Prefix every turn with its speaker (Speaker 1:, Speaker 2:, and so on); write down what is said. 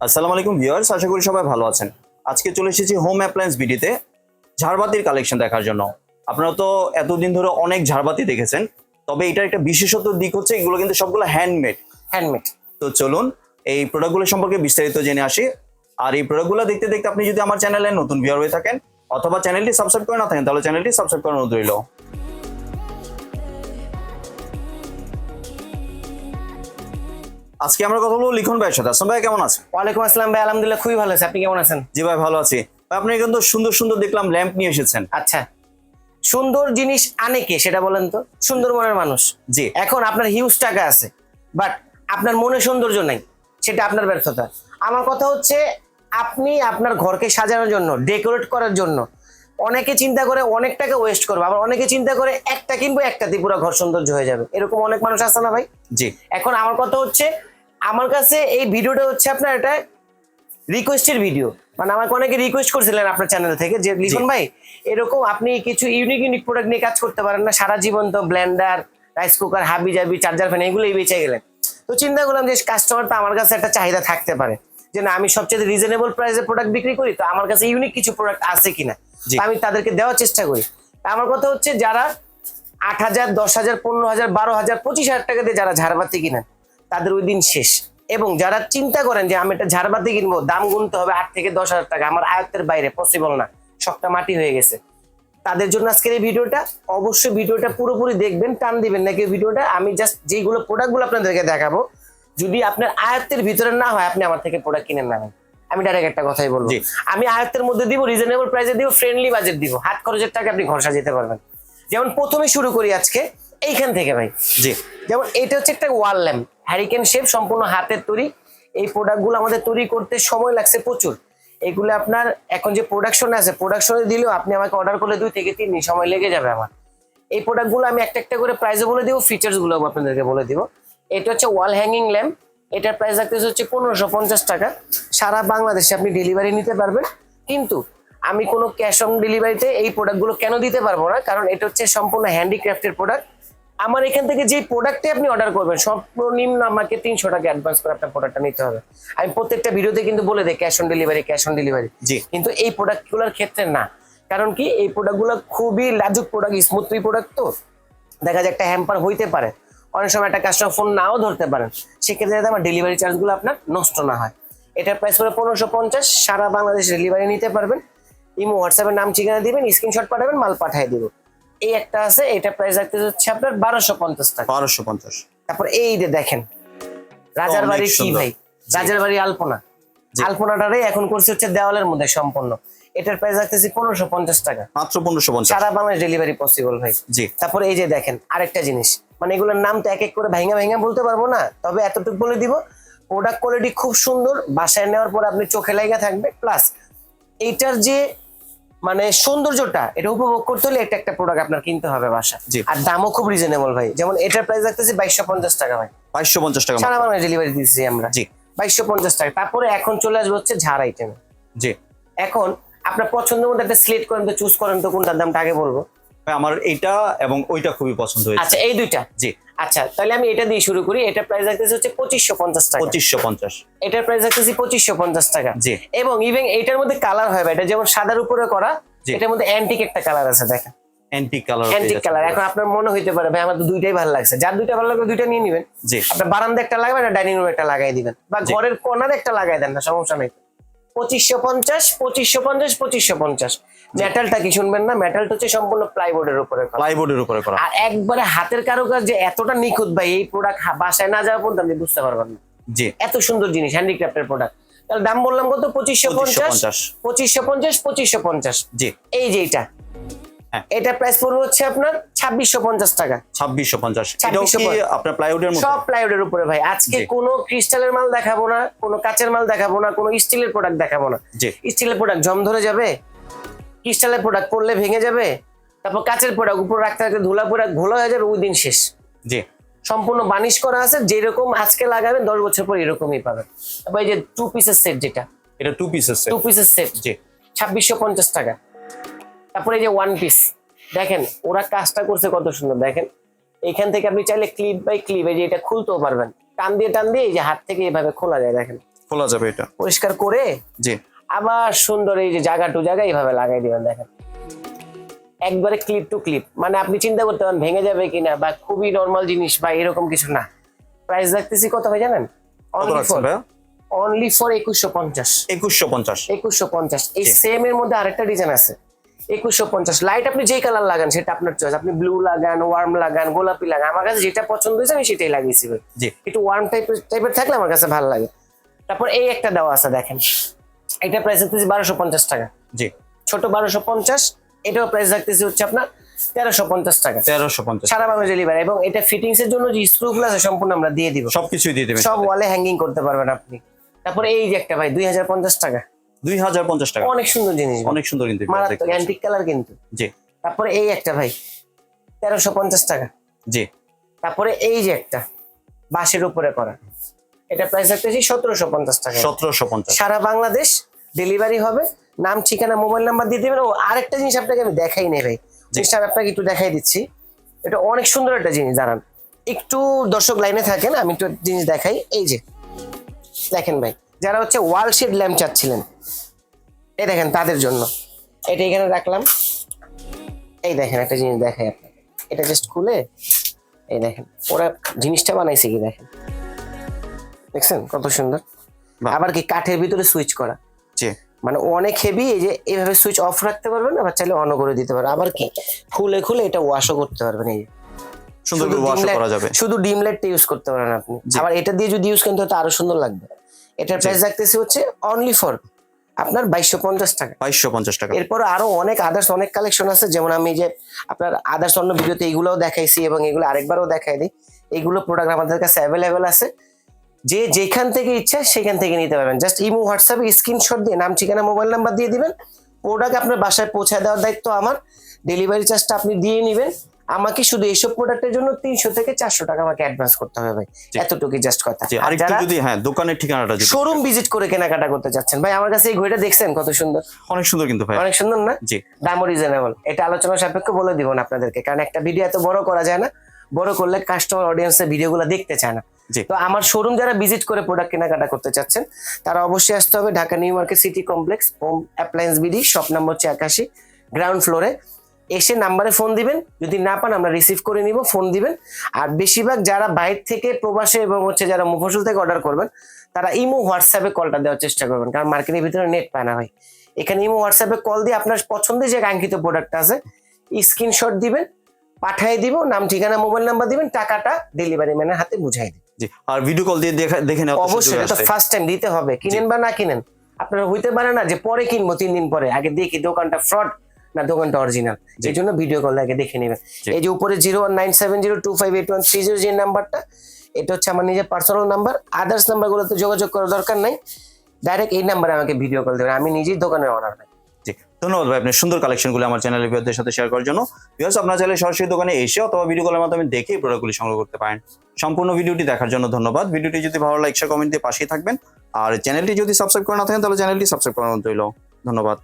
Speaker 1: আসসালামু আলাইকুম ভিউয়ার্স আশা করি সবাই ভালো আছেন। আজকে চলে এসেছি হোম অ্যাপ্লায়েন্স ভিডিওতে ঝাড়বাতির কালেকশন দেখার জন্য। আপনারা তো এতদিন ধরে অনেক ঝাড়বাতি দেখেছেন তবে এটার একটা বিশেষত দিক হচ্ছে এগুলো কিন্তু সবগুলো হ্যান্ডমেড
Speaker 2: হ্যান্ডমেড
Speaker 1: তো চলুন এই প্রোডাক্টগুলো সম্পর্কে বিস্তারিত জেনে আসি। আর এই প্রোডাক্টগুলো দেখতে দেখতে আপনি যদি আমার চ্যানেলে নতুন ভিউয়ার হয়ে থাকেন অথবা চ্যানেলটি সাবস্ক্রাইব করে না থাকেন তাহলে চ্যানেলটি সাবস্ক্রাইব করানো অনুরোধ রইল। আজকে আমরা কথা বলব লিখন ভাইয়ের সাথে। আসলাম ভাই কেমন আছেন?
Speaker 2: ওয়ালাইকুম আসসালাম ভাই আলহামদুলিল্লাহ খুবই ভালো আছে। আপনি কেমন আছেন?
Speaker 1: জি ভাই ভালো আছি। আপনি কিন্তু সুন্দর সুন্দর দেখলাম ল্যাম্প নিয়ে এসেছেন।
Speaker 2: আচ্ছা। সুন্দর জিনিস আনে কে সেটা বলেন তো? সুন্দর মনের মানুষ।
Speaker 1: জি।
Speaker 2: এখন আপনার হিউজ টাকা আছে বাট আপনার মনে সৌন্দর্য নাই সেটা আপনার ব্যর্থতা। আমার কথা হচ্ছে আপনি আপনার ঘরকে সাজানোর জন্য ডেকোরেট করার জন্য অনেকে চিন্তা করে অনেক টাকা ওয়েস্ট করবে আবার অনেকে চিন্তা করে একটা কিনবো একটাতে পুরো ঘর সৌন্দর্য হয়ে যাবে। এরকম অনেক মানুষ আছে না ভাই?
Speaker 1: জি।
Speaker 2: এখন আমার কথা হচ্ছে আমার কাছে এই ভিডিওটা হচ্ছে আপনার এটা রিকোয়েস্টের ভিডিও মানে আমাকে অনেকে রিকোয়েস্ট করছিলেন আপনার চ্যানেল থেকে যে লিখন ভাই এরকম আপনি কিছু ইউনিক ইউনিক প্রোডাক্ট নিয়ে কাজ করতে পারেন না। সারা জীবন তো ব্লেন্ডার রাইস কুকার হাবি জাবি চার্জার ফ্যান এগুলোই বেঁচে গেলেন। তো চিন্তা করলাম যে কাস্টমার তো আমার কাছে একটা চাহিদা থাকতে পারে। যে না আমি সবচেয়ে রিজনেবল প্রাইসে প্রোডাক্ট বিক্রি করি তো আমার কাছে ইউনিক কিছু প্রোডাক্ট আছে কিনা আমি তাদেরকে দেওয়ার চেষ্টা করি। আমার কথা হচ্ছে যারা আট হাজার দশ হাজার পনেরো হাজার বারো হাজার পঁচিশ হাজার টাকা দিয়ে যারা ঝাড়বাতি কিনেন তাদের ওই দিন শেষ। এবং যারা চিন্তা করেন যে আমি একটা ঝাড়বাতি কিনবো দাম গুনতে হবে আট থেকে দশ হাজার টাকা আমার আয়ত্তের বাইরে পসিবল না। সবটা মাটি হয়ে গেছে। তাদের জন্য আজকের এই ভিডিওটা অবশ্যই ভিডিওটা পুরোপুরি দেখবেন টান দিবেন নাকি ভিডিওটা? আমি জাস্ট যেইগুলো প্রোডাক্টগুলো আপনাদেরকে দেখাবো যদি আপনার আয়ত্তের ভিতরে না হয় আপনি আমার থেকে প্রোডাক্ট কিনে না ভাই। আমি ডাইরেক্ট একটা কথাই বলব। আমি আয়ত্তের মধ্যে দিব রিজনেবল প্রাইসে দিব ফ্রেন্ডলি বাজেট দিব। হাত খরচের টাকা আপনি ঘর সাজাতে পারবেন। যেমন প্রথমে শুরু করি আজকে এইখান থেকে ভাই।
Speaker 1: জি।
Speaker 2: যেমন এটা হচ্ছে একটা ওয়াল ল্যাম্প হ্যারিকেন শেপ সম্পূর্ণ হাতের তৈরি। এই প্রোডাক্টগুলো আমাদের তৈরি করতে সময় লাগছে প্রচুর। এগুলো আপনার এখন যে প্রোডাকশন আছে প্রোডাকশনে দিলেও আপনি আমাকে অর্ডার করলে দুই থেকে তিন দিন সময় লেগে যাবে আমার। এই প্রোডাক্টগুলো আমি একটা একটা করে প্রাইসও বলে দিব ফিচার্সগুলো আপনাদেরকে বলে দিব। এটা হচ্ছে ওয়াল হ্যাঙ্গিং ল্যাম্প এটার প্রাইস রাখতেছে হচ্ছে পনেরোশো পঞ্চাশ টাকা। সারা বাংলাদেশে আপনি ডেলিভারি নিতে পারবেন। কিন্তু আমি কোনো ক্যাশ অন ডেলিভারিতে এই প্রোডাক্টগুলো কেন দিতে পারব না? কারণ এটা হচ্ছে সম্পূর্ণ হ্যান্ডিক্রাফটের প্রোডাক্ট আমার এখান থেকে যে প্রোডাক্টে আপনি অর্ডার করবেন সর্বনিম্ন আমাকে তিনশো টাকা অ্যাডভান্স করে আপনার প্রোডাক্টটা নিতে হবে। আমি প্রত্যেকটা ভিডিওতে কিন্তু বলে দিই cash on delivery cash on delivery
Speaker 1: জি।
Speaker 2: কিন্তু এই প্রোডাক্টগুলোর ক্ষেত্রে না। কারণ কি এই প্রোডাক্টগুলো খুবই লাজুক প্রোডাক্ট স্মুথলি প্রোডাক্ট তো। দেখা যায় একটা হ্যাম্পার হইতে পারে। অনেক সময় একটা কাস্টমার ফোন নাও ধরতে পারেন। সেক্ষেত্রে যাতে আমার ডেলিভারি চার্জগুলো আপনার নষ্ট না হয়। এটার প্রাইস করে পনেরোশো পঞ্চাশ। সারা বাংলাদেশ ডেলিভারি নিতে পারবেন। ইমো হোয়াটসঅ্যাপের নাম ঠিকানা দিবেন স্ক্রিনশট পাঠাবেন মাল পাঠিয়ে দিব। এই একটা আছে এটা প্রাইস রাখতে হচ্ছে আপনার বারোশো পঞ্চাশ টাকা।
Speaker 1: বারোশো পঞ্চাশ।
Speaker 2: তারপর এই যে দেখেন রাজার বাড়ি কি ভাই? রাজার বাড়ি আলপনা। আলপনাটারে এখন করছে হচ্ছে দেওয়ালের মধ্যে সম্পূর্ণ। এটার প্রাইস রাখতেছি পনেরোশো পঞ্চাশ টাকা।
Speaker 1: মাত্র পনেরোশো পঞ্চাশ।
Speaker 2: সারা বাংলাদেশ ডেলিভারি পসিবল ভাই।
Speaker 1: জি।
Speaker 2: তারপরে এই যে দেখেন আরেকটা জিনিস। মানে এগুলোর নাম তো এক এক করে ভাইঙ্গা ভাইঙ্গা বলতে পারব না তবে এতটুকু বলে দিব প্রোডাক্ট কোয়ালিটি খুব সুন্দর বাসায় নেওয়ার পর আপনি চোখে লাগা থাকবে প্লাস এইটার যে মানে সৌন্দর্যটা এটা উপভোগ করতে হলে একটা একটা প্রোডাক্ট আপনার কিনতে হবে বাসা আর দামও খুব রিজনেবল ভাই। যেমন এটার প্রাইস রাখতেছি বাইশশো পঞ্চাশ টাকা ভাই।
Speaker 1: বাইশশো পঞ্চাশ টাকা
Speaker 2: সারা। বাংলায় ডেলিভারি দিচ্ছি আমরা।
Speaker 1: জি।
Speaker 2: বাইশশো পঞ্চাশ টাকা। তারপরে এখন চলে আসবে হচ্ছে ঝাড় আইটেম
Speaker 1: জি।
Speaker 2: এখন আপনার পছন্দ মতো একটা সিলেক্ট করেন তো চুজ করেন তো কোনটার দামটা আগে বলব।
Speaker 1: আমার এটা এবং ওইটা খুবই পছন্দ হয়েছে।
Speaker 2: আচ্ছা এই দুইটা?
Speaker 1: জি।
Speaker 2: আচ্ছা তাহলে আমি এটা দিয়ে শুরু করি। এটা প্রাইস রাখতেছি হচ্ছে পঁচিশশো পঞ্চাশ টাকা।
Speaker 1: পঁচিশশো পঞ্চাশ।
Speaker 2: এটার প্রাইস রাখতেছি পঁচিশশো পঞ্চাশ টাকা।
Speaker 1: জি।
Speaker 2: এবং ইভেন এটার মধ্যে কালার হয় এটা যেমন সাদার উপরে করা এটার মধ্যে অ্যান্টিক একটা কালার আছে দেখেন।
Speaker 1: অ্যান্টিক কালার
Speaker 2: অ্যান্টিক কালার এখন আপনার মনে হইতে পারে ভাই আমার তো দুইটাই ভালো লাগছে। যার দুইটা ভালো লাগবে দুইটা নিয়ে নেবেন।
Speaker 1: জি।
Speaker 2: আপনার বারান্দা একটা লাগাবেন আর ডাইনিং রুমে একটা লাগাই দিবেন। বা ঘরের কোনারে একটা লাগাই দেন না সমস্যা নেই। পঁচিশশো পঞ্চাশ পঁচিশশো পঞ্চাশ পঁচিশশো পঞ্চাশ। মেটালটা কি শুনবেন না? মেটালটা হচ্ছে সম্পূর্ণ প্লাইবোর্ডের উপরে করা।
Speaker 1: প্লাইবোর্ডের উপরে করা।
Speaker 2: আর একবারে হাতের কারুকাজ যে এতটা নিখুঁত ভাই এই প্রোডাক্ট বাসায় না যাওয়া পর্যন্ত আপনি বুঝতে পারবেন না।
Speaker 1: জি।
Speaker 2: এত সুন্দর জিনিস হ্যান্ডিক্রাফটের প্রোডাক্ট তাহলে দাম বললাম কত? পঁচিশশো পঞ্চাশ?
Speaker 1: 2550
Speaker 2: পঁচিশশো পঞ্চাশ পঁচিশশো পঞ্চাশ।
Speaker 1: জি।
Speaker 2: এই যে এটা।
Speaker 1: হ্যাঁ।
Speaker 2: এটা প্রাইস পড়বে হচ্ছে আপনার ছাব্বিশশো পঞ্চাশ টাকা।
Speaker 1: ছাব্বিশশো পঞ্চাশ। কি আপনার প্লাইউডের মধ্যে?
Speaker 2: সব প্লাইউডের উপরে ভাই। আজকে। কোনো ক্রিস্টালের মাল দেখাবো না কোনো কাচের মাল দেখাবো না কোনো স্টিলের প্রোডাক্ট দেখাবো না। স্টিলের প্রোডাক্ট জম ধরে যাবে? ক্রিস্টালের প্রোডাক্ট পড়লে ভেঙে যাবে তারপর কাচের প্রোডাক্ট উপর রাখতে রাখতে ধুলা প্রোডাক্ট ঘোলা হয়ে যাবে ওই দিন শেষ।
Speaker 1: জি।
Speaker 2: সম্পূর্ণ বানিশ করা আছে যেরকম আজকে লাগাবেন দশ বছর পর এরকমই পাবেন। তারপর এই যে টু পিসের সেট যেটা
Speaker 1: এটা টু পিসেস
Speaker 2: টু পিসের সেট
Speaker 1: জি।
Speaker 2: ছাব্বিশশো পঞ্চাশ টাকা। তারপরে এই যে ওয়ান পিস দেখেন ওরা কাজটা করছে কত সুন্দর দেখেন। এখান থেকে আপনি চাইলে ক্লিপ বাই ক্লিপ এই যে এটা খুলতেও পারবেন। টান দিয়ে টান দিয়ে এই যে হাত থেকে এভাবে খোলা যায় দেখেন।
Speaker 1: খোলা যাবে এটা।
Speaker 2: পরিষ্কার করে
Speaker 1: জি।
Speaker 2: আবার সুন্দর এই যে জায়গা টু জায়গা এইভাবে লাগাই দিবেন দেখেন। একবারে ক্লিপ টু ক্লিপ মানে আপনি চিন্তা করতে পারেন ভেঙে যাবে কিনা বা খুবই নর্মাল জিনিস বা এরকম কিছু না। প্রাইস রাখতেছি কত ভাই জানেন? অনলি ফর একুশশো পঞ্চাশ।
Speaker 1: একুশশো পঞ্চাশ।
Speaker 2: একুশশো পঞ্চাশ। এই। সেম এর মধ্যে আরেকটা ডিজাইন আছে। একুশশো পঞ্চাশ। লাইট আপনি যেই কালার লাগান সেটা আপনার চয়েস আপনি ব্লু লাগান ওয়ার্ম লাগান গোলাপি লাগান। আমার কাছে যেটা পছন্দ হয়েছে আমি সেটাই লাগিয়েছি একটু ওয়ার্ম টাইপের টাইপের থাকলে আমার কাছে ভালো লাগে। তারপর এই একটা দেওয়া আছে দেখেন। এটা প্রাইস রাখতেছি বারোশো পঞ্চাশ টাকা।
Speaker 1: জি।
Speaker 2: ছোট বারোশো পঞ্চাশ এটাও প্রাইস রাখতেছি হচ্ছে আপনার তেরোশো পঞ্চাশ টাকা।
Speaker 1: তেরোশো পঞ্চাশ।
Speaker 2: সারা বাংলা ডেলিভারি এবং এটা ফিটিংস এর জন্য যে স্ক্রুগুলো আছে সম্পূর্ণ আমরা দিয়ে দিব।
Speaker 1: সবকিছুই দিয়ে দেবেন
Speaker 2: সব ওয়ালে হ্যাঙ্গিং করতে পারবেন আপনি। তারপরে এই যে একটা ভাই দুই হাজার পঞ্চাশ টাকা।
Speaker 1: দুই হাজার পঞ্চাশ টাকা।
Speaker 2: অনেক সুন্দর জিনিস
Speaker 1: অনেক সুন্দর কিন্তু
Speaker 2: মারাত্মক অ্যান্টিক কালার কিন্তু।
Speaker 1: জি।
Speaker 2: তারপরে এই একটা ভাই তেরোশো পঞ্চাশ টাকা।
Speaker 1: জি।
Speaker 2: তারপরে এই যে একটা বাঁশের উপরে করা। এটা প্রাইস রাখতেছি সতেরোশো পঞ্চাশ টাকা।
Speaker 1: সতেরোশো পঞ্চাশ।
Speaker 2: সারা বাংলাদেশ ডেলিভারি হবে। নাম ঠিকানা মোবাইল নাম্বার দিয়ে দেবেন। ও আরেকটা জিনিস আপনাকে আমি দেখাই নেই ভাই। জিনিসটা আমি আপনাকে একটু দেখাই দিচ্ছি। এটা অনেক সুন্দর একটা জিনিস দাঁড়ান। একটু দর্শক লাইনে থাকেন আমি একটু জিনিস দেখাই। এই যে দেখেন ভাই যারা হচ্ছে ওয়াল শেড ল্যাম্প চাচ্ছিলেন এই দেখেন তাদের জন্য। এটা এখানে রাখলাম। এই দেখেন একটা জিনিস দেখাই আপনাকে। এটা জাস্ট খুলে এই দেখেন ওরা জিনিসটা বানাইছে কি দেখেন? দেখছেন কত সুন্দর? আবার কি কাঠের ভিতরে সুইচ করা?
Speaker 1: জি
Speaker 2: মানে অনেক হেভি এই যে এইভাবে সুইচ অফ রাখতে পারবেন আবার চাইলে অন করে দিতে পারবেন আবার কি? খুলে খুলে এটা ওয়াশও করতে পারবেন এই।
Speaker 1: সুন্দর
Speaker 2: শুধু
Speaker 1: ওয়াশ করা যাবে।
Speaker 2: শুধু ডিম লাইটটা ইউজ করতে পারেন আপনি। আবার এটা দিয়ে যদি ইউজ করেন তাহলে আরও সুন্দর লাগবে। এটার প্রাইস রাখতেছি হচ্ছে অনলি ফর আপনার বাইশশো পঞ্চাশ টাকা।
Speaker 1: বাইশশো পঞ্চাশ টাকা।
Speaker 2: এরপর আরও অনেক আদার্স অনেক কালেকশন আছে। যেমন আমি যে আপনার আদার্স অন্য ভিডিওতে এগুলোও দেখাইছি এবং এগুলো আরেকবারও দেখাই দিই। এইগুলো প্রোডাক্ট আমাদের কাছে অ্যাভেলেবেল আছে। যে যেখান থেকে ইচ্ছা সেখান থেকে নিতে পারবেন। জাস্ট ইমো হোয়াটসঅ্যাপে স্ক্রিনশট দিয়ে নাম ঠিকানা মোবাইল নাম্বার দিয়ে দিবেন। প্রোডাক্ট আপনার বাসায় পৌঁছায় দেওয়ার দায়িত্ব আমার। ডেলিভারি চার্জটা আপনি দিয়ে নেবেন। আমাকে শুধু এইসব প্রোডাক্টের জন্য তিনশো থেকে চারশো টাকা আমাকে অ্যাডভান্স করতে হবে ভাই। এতটুকু জাস্ট কথা। আর
Speaker 1: আরেকটু
Speaker 2: যারা
Speaker 1: যদি হ্যাঁ দোকানের ঠিকানাটা
Speaker 2: শোরুম ভিজিট করে কেনাকাটা করতে চাচ্ছেন। ভাই আমার কাছে এই ঘড়িটা দেখছেন কত সুন্দর?
Speaker 1: অনেক সুন্দর কিন্তু ভাই।
Speaker 2: অনেক সুন্দর না?
Speaker 1: জি।
Speaker 2: দামও রিজনেবল এটা আলোচনা সাপেক্ষ বলে দিব না আপনাদেরকে। কারণ একটা ভিডিও এত বড় করা যায় না। বড় করলে কাস্টমার অডিয়েন্সের ভিডিওগুলো দেখতে চায় না। তো আমার শোরুম যারা ভিজিট করে প্রোডাক্ট কেনাকাটা করতে চাচ্ছেন, তারা অবশ্যই আসতে হবে Dhaka new market city complex home appliance BD shop number হচ্ছে একাশি গ্রাউন্ড ফ্লোরে এসে নাম্বারে ফোন দিবেন, যদি না পান আমরা রিসিভ করে নিব ফোন দিবেন। আর বেশিরভাগ যারা বাইরে থেকে প্রবাসে এবং হচ্ছে যারা মুফসল থেকে অর্ডার করবেন, তারা ইমো হোয়াটসঅ্যাপে কলটা দেওয়ার চেষ্টা করবেন, কারণ মার্কেটের ভিতরে নেট পায় না ভাই এখানে ইমো হোয়াটসঅ্যাপে কল দিয়ে আপনার পছন্দের যে কাঙ্ক্ষিত প্রোডাক্ট আছে স্ক্রিনশট দিবেন, পাঠিয়ে দিব, নাম, ঠিকানা মোবাইল নাম্বার দিবেন, টাকাটা ডেলিভারি ম্যানের হাতে বুঝাই দিবেন।
Speaker 1: জি। আর ভিডিও কল দিয়ে দেখে নেওয়া
Speaker 2: অবশ্যই এটা। ফার্স্ট টাইম দিতে হবে কিনেন বা না কিনেন। আপনার হইতে পারে না যে পরে কিনবো তিন দিন পরে। আগে দেখি দোকানটা ফ্রড না দোকানটা অরিজিনাল এই জন্য ভিডিও কল আগে দেখে নেবেন। এই যে উপরে zero one nine seven zero two five eight one three zero যে নাম্বারটা এটা হচ্ছে আমার নিজের পার্সোনাল নাম্বার আদার্স নাম্বারগুলোতে যোগাযোগ করার দরকার নাই। ডাইরেক্ট এই নাম্বারে আমাকে ভিডিও কল দেবেন। আমি নিজেই দোকানের অনার
Speaker 1: ধন্যবাদ ভাই, আপনার সুন্দর কালেকশনগুলো আমার চ্যানেলের ভিউয়ারদের সাথে শেয়ার করার জন্য। ভিউয়ার্স আপনার চাইলে সরাসরি দোকানে এসে অথবা ভিডিও কলের মাধ্যমে দেখে প্রোডাক্টগুলি সংগ্রহ করতে পারেন। সম্পূর্ণ ভিডিওটি দেখার জন্য ধন্যবাদ। ভিডিওটি যদি ভালো লাগে শেয়ার কমেন্ট দিয়ে পাশেই থাকবেন। আর চ্যানেলটি যদি সাবস্ক্রাইব করে না থাকেন, তাহলে চ্যানেলটি সাবস্ক্রাইব করানো রইল। ধন্যবাদ।